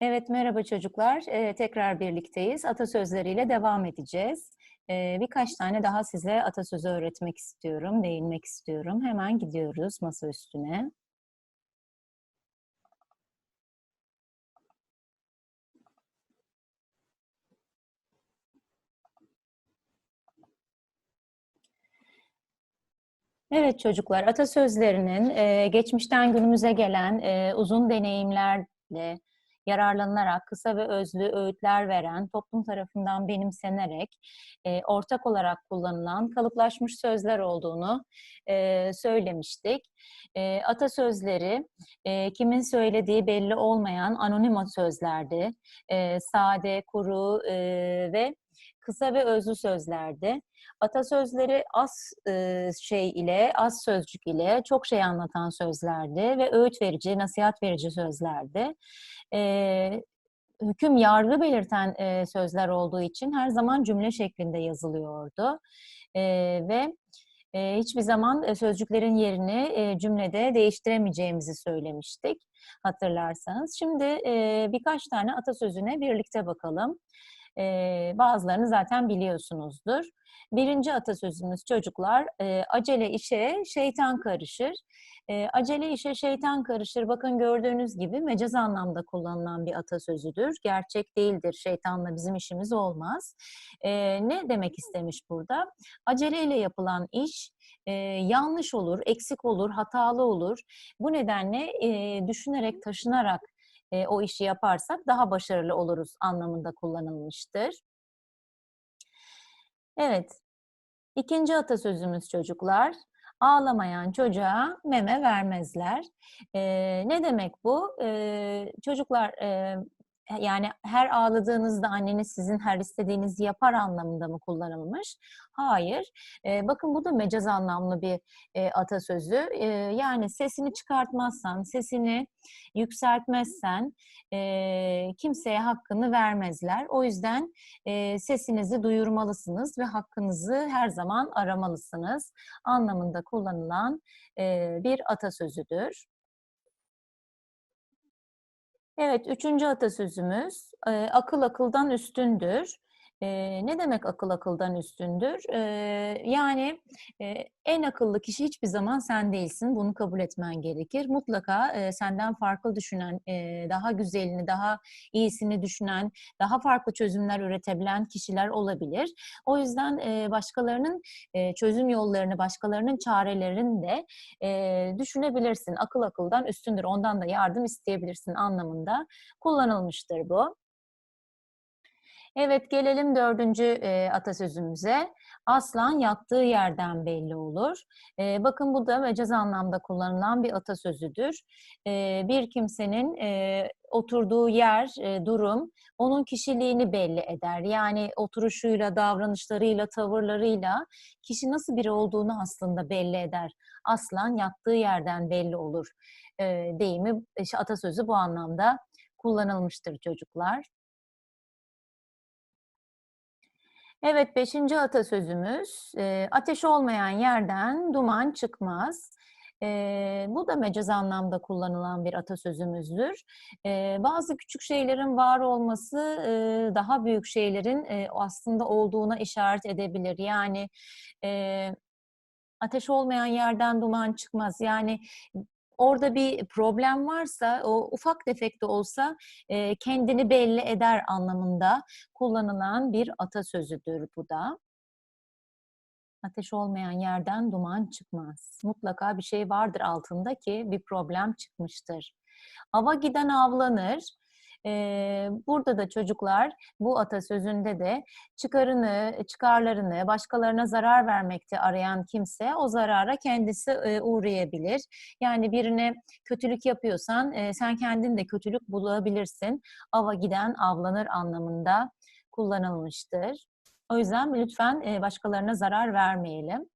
Evet, merhaba çocuklar. Ee, tekrar birlikteyiz. Atasözleriyle devam edeceğiz. Ee, birkaç tane daha size atasözü öğretmek istiyorum, değinmek istiyorum. Hemen gidiyoruz masa üstüne. Evet çocuklar, atasözlerinin e, geçmişten günümüze gelen e, uzun deneyimlerle yararlanılarak kısa ve özlü öğütler veren, toplum tarafından benimsenerek e, ortak olarak kullanılan kalıplaşmış sözler olduğunu e, söylemiştik. E, atasözleri e, kimin söylediği belli olmayan anonim sözlerdi. E, sade, kuru e, ve kısa ve özlü sözlerdi. Atasözleri az e, şey ile, az sözcük ile çok şey anlatan sözlerdi ve öğüt verici, nasihat verici sözlerdi. E, hüküm, yargı belirten e, sözler olduğu için her zaman cümle şeklinde yazılıyordu. E, ve e, hiçbir zaman e, sözcüklerin yerini e, cümlede değiştiremeyeceğimizi söylemiştik hatırlarsanız. Şimdi e, birkaç tane atasözüne birlikte bakalım. E, bazılarını zaten biliyorsunuzdur. Birinci atasözümüz çocuklar, e, acele işe şeytan karışır. E, acele işe şeytan karışır. Bakın gördüğünüz gibi mecaz anlamda kullanılan bir atasözüdür. Gerçek değildir. Şeytanla bizim işimiz olmaz. E, ne demek istemiş burada? Aceleyle yapılan iş e, yanlış olur, eksik olur, hatalı olur. Bu nedenle e, düşünerek, taşınarak e, o işi yaparsak daha başarılı oluruz anlamında kullanılmıştır. Evet, ikinci atasözümüz çocuklar. Ağlamayan çocuğa meme vermezler. E, ne demek bu? E, çocuklar e, yani her ağladığınızda anneniz sizin her istediğinizi yapar anlamında mı kullanılmış? Hayır. E, bakın bu da mecaz anlamlı bir e, atasözü. E, yani sesini çıkartmazsan, sesini yükseltmezsen e, kimseye hakkını vermezler. O yüzden e, sesinizi duyurmalısınız ve hakkınızı her zaman aramalısınız anlamında kullanılan e, bir atasözüdür. Evet, üçüncü atasözümüz akıl akıldan üstündür. E, ne demek akıl akıldan üstündür? E, yani e, en akıllı kişi hiçbir zaman sen değilsin. Bunu kabul etmen gerekir. Mutlaka e, senden farklı düşünen, e, daha güzelini, daha iyisini düşünen, daha farklı çözümler üretebilen kişiler olabilir. O yüzden e, başkalarının e, çözüm yollarını, başkalarının çarelerini de e, düşünebilirsin. Akıl akıldan üstündür. Ondan da yardım isteyebilirsin anlamında kullanılmıştır bu. Evet gelelim dördüncü e, atasözümüze. Aslan yattığı yerden belli olur. E, bakın bu da mecaz anlamda kullanılan bir atasözüdür. E, bir kimsenin e, oturduğu yer, e, durum onun kişiliğini belli eder. Yani oturuşuyla, davranışlarıyla, tavırlarıyla kişi nasıl biri olduğunu aslında belli eder. Aslan yattığı yerden belli olur e, deyimi, işte atasözü bu anlamda kullanılmıştır çocuklar. Evet, beşinci atasözümüz, e, ateş olmayan yerden duman çıkmaz. E, bu da mecaz anlamda kullanılan bir atasözümüzdür. E, bazı küçük şeylerin var olması e, daha büyük şeylerin e, aslında olduğuna işaret edebilir. Yani e, ateş olmayan yerden duman çıkmaz. Yani orada bir problem varsa, o ufak tefek de olsa e, kendini belli eder anlamında kullanılan bir atasözüdür bu da. Ateş olmayan yerden duman çıkmaz. Mutlaka bir şey vardır altında ki bir problem çıkmıştır. Ava giden avlanır, burada da çocuklar bu atasözünde de çıkarını, çıkarlarını başkalarına zarar vermekte arayan kimse o zarara kendisi e, uğrayabilir. Yani birine kötülük yapıyorsan e, sen kendin de kötülük bulabilirsin. Ava giden avlanır anlamında kullanılmıştır. O yüzden lütfen e, başkalarına zarar vermeyelim.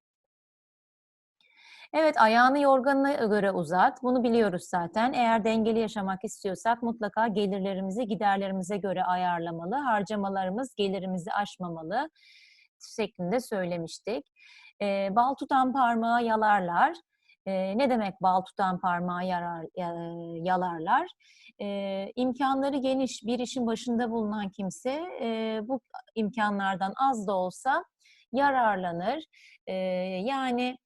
Evet, ayağını yorganına göre uzat. Bunu biliyoruz zaten. Eğer dengeli yaşamak istiyorsak mutlaka gelirlerimizi giderlerimize göre ayarlamalı. Harcamalarımız gelirimizi aşmamalı şeklinde söylemiştik. E, bal tutan parmağı yalarlar. E, ne demek bal tutan parmağı yarar, yalarlar? E, imkanları geniş bir işin başında bulunan kimse e, bu imkanlardan az da olsa yararlanır. E, yani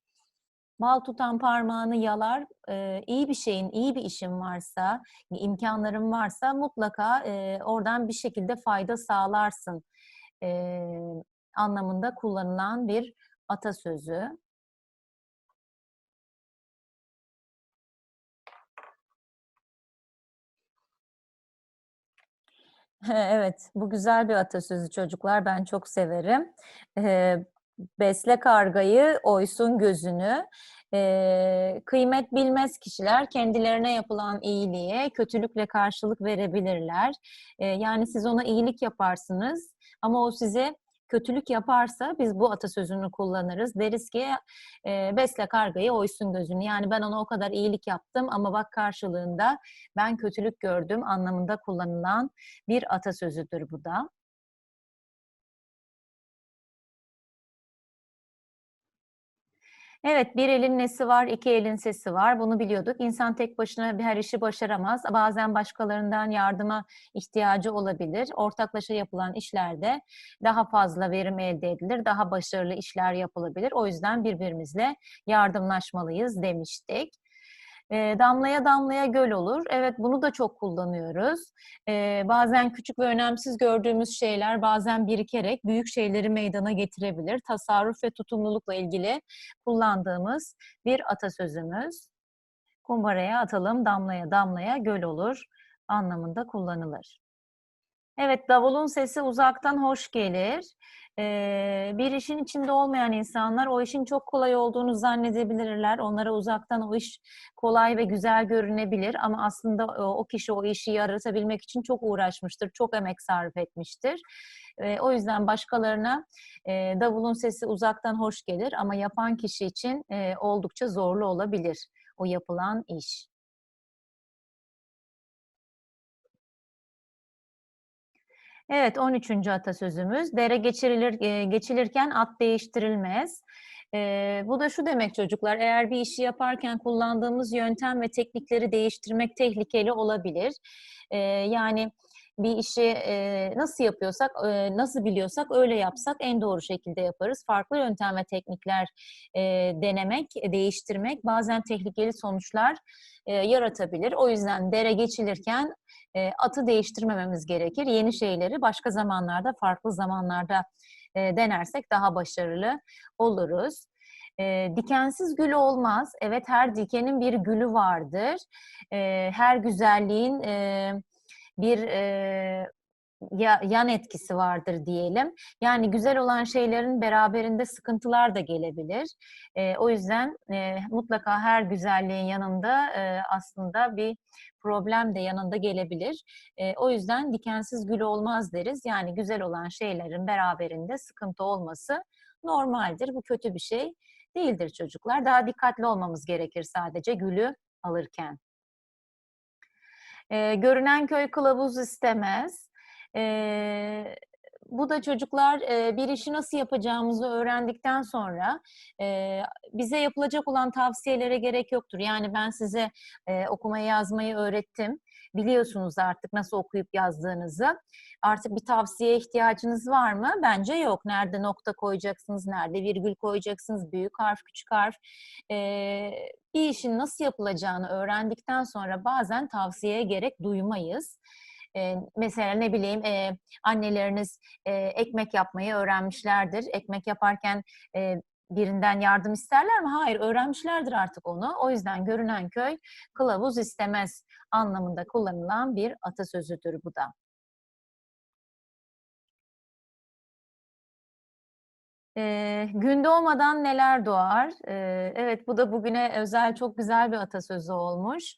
bal tutan parmağını yalar, e, iyi bir şeyin, iyi bir işin varsa, imkanların varsa mutlaka e, oradan bir şekilde fayda sağlarsın e, anlamında kullanılan bir atasözü. Evet, bu güzel bir atasözü çocuklar. Ben çok severim. Eee, besle kargayı, oysun gözünü. Eee, kıymet bilmez kişiler kendilerine yapılan iyiliğe kötülükle karşılık verebilirler. Eee, yani siz ona iyilik yaparsınız ama o size kötülük yaparsa biz bu atasözünü kullanırız. Deriz ki e, besle kargayı oysun gözünü. Yani ben ona o kadar iyilik yaptım ama bak karşılığında ben kötülük gördüm anlamında kullanılan bir atasözüdür bu da. Evet, bir elin nesi var, iki elin sesi var. Bunu biliyorduk. İnsan tek başına bir her işi başaramaz. Bazen başkalarından yardıma ihtiyacı olabilir. Ortaklaşa yapılan işlerde daha fazla verim elde edilir, daha başarılı işler yapılabilir. O yüzden birbirimizle yardımlaşmalıyız demiştik. E, damlaya damlaya göl olur. Evet bunu da çok kullanıyoruz. E, bazen küçük ve önemsiz gördüğümüz şeyler bazen birikerek büyük şeyleri meydana getirebilir. Tasarruf ve tutumlulukla ilgili kullandığımız bir atasözümüz. Kumbaraya atalım damlaya damlaya göl olur anlamında kullanılır. Evet, davulun sesi uzaktan hoş gelir. Ee, bir işin içinde olmayan insanlar o işin çok kolay olduğunu zannedebilirler. Onlara uzaktan o iş kolay ve güzel görünebilir ama aslında o, kişi o işi yaratabilmek için çok uğraşmıştır, çok emek sarf etmiştir. Ee, o yüzden başkalarına e, davulun sesi uzaktan hoş gelir ama yapan kişi için e, oldukça zorlu olabilir o yapılan iş. Evet, 13. atasözümüz. Dere geçirilir, e, geçilirken at değiştirilmez. E, bu da şu demek çocuklar, eğer bir işi yaparken kullandığımız yöntem ve teknikleri değiştirmek tehlikeli olabilir. E, yani bir işi e, nasıl yapıyorsak, e, nasıl biliyorsak öyle yapsak en doğru şekilde yaparız. Farklı yöntem ve teknikler e, denemek, değiştirmek bazen tehlikeli sonuçlar e, yaratabilir. O yüzden dere geçilirken e, atı değiştirmememiz gerekir. Yeni şeyleri başka zamanlarda, farklı zamanlarda e, denersek daha başarılı oluruz. E, dikensiz gül olmaz. Evet her dikenin bir gülü vardır. E, her güzelliğin e, bir e, ya, yan etkisi vardır diyelim. Yani güzel olan şeylerin beraberinde sıkıntılar da gelebilir. E, o yüzden e, mutlaka her güzelliğin yanında e, aslında bir problem de yanında gelebilir. E, o yüzden dikensiz gül olmaz deriz. Yani güzel olan şeylerin beraberinde sıkıntı olması normaldir. Bu kötü bir şey değildir çocuklar. Daha dikkatli olmamız gerekir sadece gülü alırken. E, görünen köy kılavuz istemez. E, bu da çocuklar e, bir işi nasıl yapacağımızı öğrendikten sonra e, bize yapılacak olan tavsiyelere gerek yoktur. Yani ben size e, okumayı yazmayı öğrettim. Biliyorsunuz artık nasıl okuyup yazdığınızı. Artık bir tavsiye ihtiyacınız var mı? Bence yok. Nerede nokta koyacaksınız, nerede virgül koyacaksınız, büyük harf, küçük harf. E, bir işin nasıl yapılacağını öğrendikten sonra bazen tavsiyeye gerek duymayız. E, mesela ne bileyim e, anneleriniz e, ekmek yapmayı öğrenmişlerdir. Ekmek yaparken e, birinden yardım isterler mi? Hayır, öğrenmişlerdir artık onu. O yüzden görünen köy kılavuz istemez anlamında kullanılan bir atasözüdür bu da. E, gün doğmadan neler doğar? E, evet bu da bugüne özel çok güzel bir atasözü olmuş.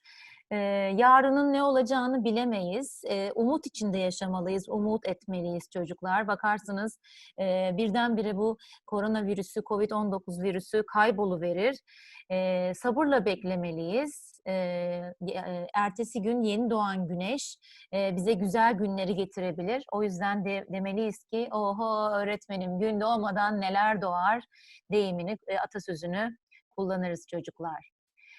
E, yarının ne olacağını bilemeyiz. E, umut içinde yaşamalıyız, umut etmeliyiz çocuklar. Bakarsınız e, birdenbire bu koronavirüsü, COVID-19 virüsü kayboluverir. E, sabırla beklemeliyiz. E, ertesi gün yeni doğan güneş e, bize güzel günleri getirebilir. O yüzden de demeliyiz ki, oho öğretmenim gün doğmadan neler doğar deyimini, e, atasözünü kullanırız çocuklar.